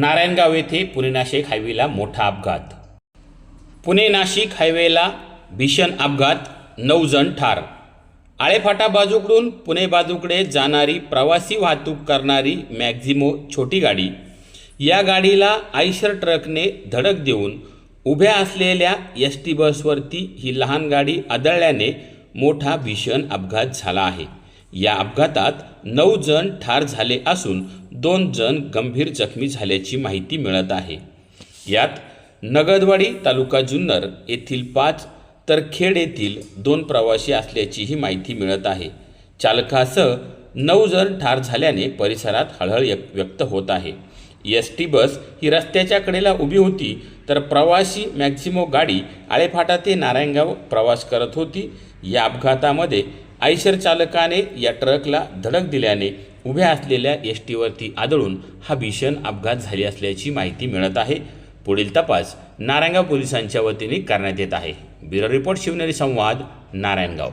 नारायणगाव येथे पुणे नाशिक हायवेला मोठा अपघात. पुणे नाशिक हायवेला भीषण अपघात नऊ जण ठार. आळेफाटा बाजूकडून पुणे बाजूकडे जाणारी प्रवासी वाहतूक करणारी मॅक्झिमो छोटी गाडी. या गाडीला आयशर ट्रकने धडक देऊन उभ्या असलेल्या एस टी बसवरती ही लहान गाडी आदळल्याने मोठा भीषण अपघात झाला आहे. या अपघातात नऊ जण ठार झाले असून दोन जण गंभीर जखमी झाल्याची माहिती मिळत आहे. यात नगदवाडी तालुका जुन्नर येथील पाच तर खेड येथील दोन प्रवासी असल्याचीही माहिती मिळत आहे. चालकासह नऊ जण ठार झाल्याने परिसरात हळहळ व्यक्त होत आहे. एस टी बस ही रस्त्याच्या कडेला उभी होती तर प्रवासी मॅक्झिमो गाडी आळेफाटा ते नारायणगाव प्रवास करत होती. या अपघातामध्ये आयशर चालकाने या ट्रकला धडक दिल्याने उभ्या असलेल्या एस टीवरती आदळून हा भीषण अपघात झाली असल्याची माहिती मिळत आहे. पुढील तपास नारायणगाव पोलिसांच्या वतीने करण्यात येत आहे. ब्युरो रिपोर्ट शिवनेरी संवाद नारायणगाव.